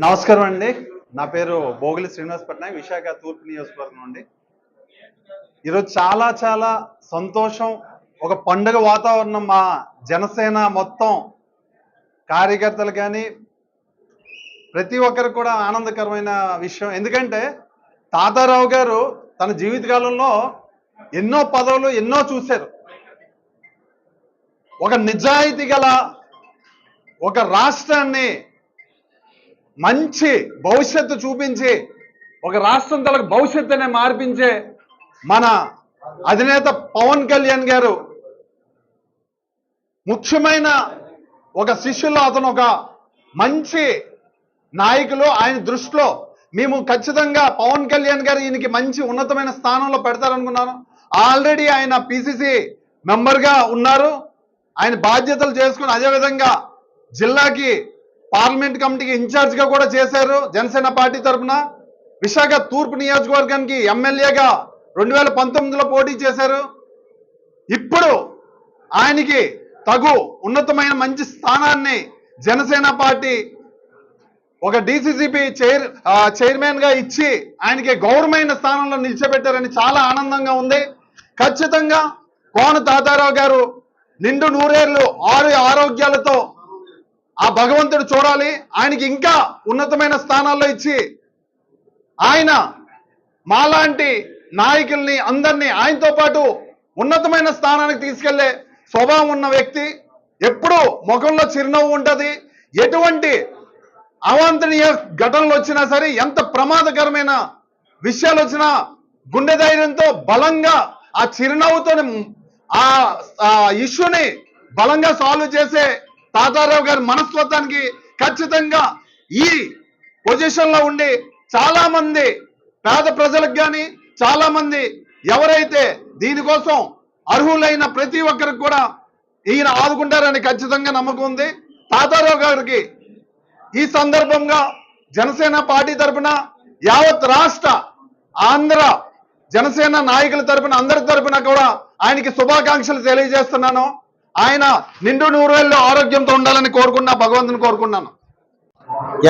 నమస్కారం అండి. నా పేరు భోగిలి శ్రీనివాస్ పట్నాయక్ విశాఖ తూర్పు నియోజకవర్గం నుండి. ఈరోజు చాలా చాలా సంతోషం. ఒక పండుగ వాతావరణం మా జనసేన మొత్తం. కార్యకర్తలు కానీ ప్రతి ఒక్కరికి కూడా ఆనందకరమైన విషయం. ఎందుకంటే తాతారావు గారు తన జీవితకాలంలో ఎన్నో పదవులు ఎన్నో చూశారు. ఒక నిజాయితీ గల ఒక రాష్ట్రాన్ని మంచి భవిష్యత్తు చూపించి ఒక రాష్ట్రం తలకు భవిష్యత్తునే మార్పించే మన అధినేత పవన్ కళ్యాణ్ గారు ముఖ్యమైన ఒక శిష్యుల్లో అతను ఒక మంచి నాయకులు. ఆయన దృష్టిలో మేము ఖచ్చితంగా పవన్ కళ్యాణ్ గారు ఈయనకి మంచి ఉన్నతమైన స్థానంలో పెడతారనుకున్నాను. ఆల్రెడీ ఆయన పిసిసి మెంబర్గా ఉన్నారు. ఆయన బాధ్యతలు చేసుకుని అదేవిధంగా జిల్లాకి పార్లమెంట్ కమిటీకి ఇన్ఛార్జ్గా కూడా చేశారు జనసేన పార్టీ తరఫున. విశాఖ తూర్పు నియోజకవర్గానికి ఎమ్మెల్యేగా రెండు వేల పంతొమ్మిదిలో పోటీ చేశారు. ఇప్పుడు ఆయనకి తగు ఉన్నతమైన మంచి స్థానాన్ని జనసేన పార్టీ ఒక డిసిసిపి చైర్ చైర్మన్గా ఇచ్చి ఆయనకి గౌరవమైన స్థానంలో నిలిచబెట్టారని చాలా ఆనందంగా ఉంది. ఖచ్చితంగా కోన తాతారావు గారు నిండు నూరేళ్ళు ఆరు ఆరోగ్యాలతో ఆ భగవంతుడు చూడాలి. ఆయనకి ఇంకా ఉన్నతమైన స్థానాల్లో ఇచ్చి ఆయన మాలాంటి నాయకుల్ని అందరినీ ఆయనతో పాటు ఉన్నతమైన స్థానానికి తీసుకెళ్ళే స్వభావం ఉన్న వ్యక్తి ఎప్పుడూ ముఖంలో చిరునవ్వు ఉంటుంది. ఎటువంటి అవాంతనీయ ఘటనలు వచ్చినా సరే ఎంత ప్రమాదకరమైన విషయాలు వచ్చినా గుండె ధైర్యంతో బలంగా ఆ చిరునవ్వుతో ఆ ఇష్యూని బలంగా సాల్వ్ చేసే తాతారావు గారి మనస్తత్వానికి ఖచ్చితంగా ఈ పొజిషన్లో ఉండి చాలా మంది పేద ప్రజలకు కానీ చాలా మంది ఎవరైతే దీనికోసం అర్హులైన ప్రతి ఒక్కరికి కూడా ఈయన ఆదుకుంటారని ఖచ్చితంగా నమ్మకం ఉంది. తాతారావు గారికి ఈ సందర్భంగా జనసేన పార్టీ తరపున యావత్ రాష్ట్ర ఆంధ్ర జనసేన నాయకుల తరపున అందరి తరపున కూడా ఆయనకి శుభాకాంక్షలు తెలియజేస్తున్నాను. ఆయన నిండు నూరేళ్ళు ఆరోగ్యంతో ఉండాలని కోరుకున్నా భగవంతుని కోరుకున్నాను.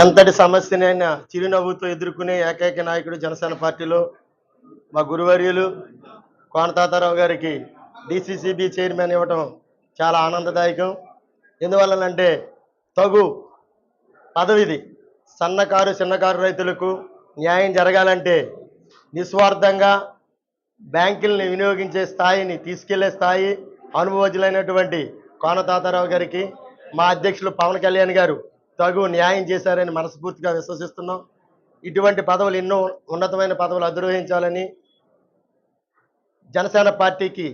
ఎంతటి సమస్యనైనా చిరునవ్వుతో ఎదుర్కొనే ఏకైక నాయకుడు జనసేన పార్టీలో మా గురువర్యులు కోనతాతారావు గారికి డిసిసిబి చైర్మన్ ఇవ్వటం చాలా ఆనందదాయకం. ఎందువల్లనంటే తగు పదవిది సన్నకారు చిన్నకారు రైతులకు న్యాయం జరగాలంటే నిస్వార్థంగా బ్యాంకుల్ని వినియోగించే స్థాయిని తీసుకెళ్ళే స్థాయి అనుభవజ్ఞులైనటువంటి కోన తాతారావు గారికి మా అధ్యక్షులు పవన్ కళ్యాణ్ గారు తగు న్యాయం చేశారని మనస్ఫూర్తిగా విశ్వసిస్తున్నాం. ఇటువంటి పదవులు ఎన్నో ఉన్నతమైన పదవులు అధిరోహించాలని జనసేన పార్టీకి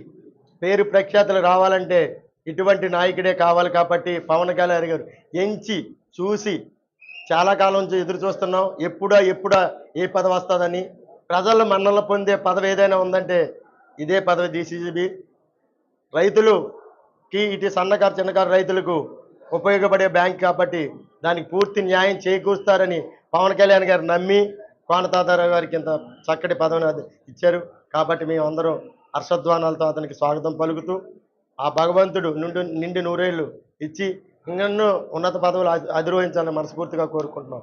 పేరు ప్రఖ్యాతులు రావాలంటే ఇటువంటి నాయకుడే కావాలి కాబట్టి పవన్ కళ్యాణ్ గారు ఎంచి చూసి చాలా కాలం నుంచి ఎదురు చూస్తున్నాం. ఎప్పుడా ఎప్పుడా ఏ పదవి వస్తుందని ప్రజలు మన్నలు పొందే పదవి ఏదైనా ఉందంటే ఇదే పదవి డిసిసిబి రైతులుకి ఇటు సన్నకారు చిన్నకారు రైతులకు ఉపయోగపడే బ్యాంక్ కాబట్టి దానికి పూర్తి న్యాయం చేకూరుస్తారని పవన్ కళ్యాణ్ గారు నమ్మి కోనతాతారావు గారికి ఇంత చక్కటి పదవిని అది ఇచ్చారు. కాబట్టి మేము అందరం హర్షధ్వానాలతో అతనికి స్వాగతం పలుకుతూ ఆ భగవంతుడు నుండి నిండి నూరేళ్ళు ఇచ్చి ఇంకన్నో ఉన్నత పదవులు అధిరోహించాలని మనస్ఫూర్తిగా కోరుకుంటున్నాం.